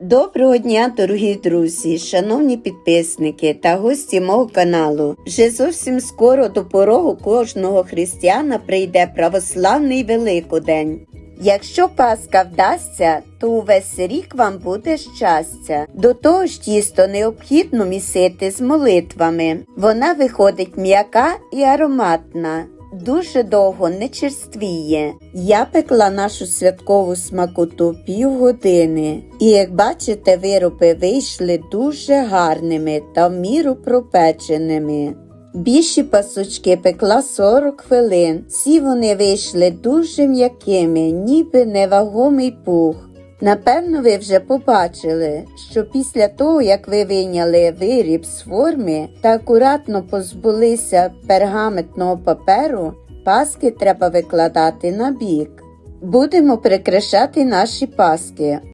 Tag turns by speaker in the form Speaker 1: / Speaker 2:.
Speaker 1: Доброго дня, дорогі друзі, шановні підписники та гості мого каналу. Вже зовсім скоро до порогу кожного християна прийде православний Великодень. Якщо Пасха вдасться, то увесь рік вам буде щастя. До того ж тісто необхідно місити з молитвами. Вона виходить м'яка і ароматна. Дуже довго не черствіє. Я пекла нашу святкову смакоту півгодини. І як бачите, вироби вийшли дуже гарними та в міру пропеченими. Більші пасочки пекла 40 хвилин. Всі вони вийшли дуже м'якими, ніби невагомий пух. Напевно, ви вже побачили, що після того, як ви вийняли виріб з форми та акуратно позбулися пергаментного паперу, паски треба викладати на бік. Будемо прикрашати наші паски.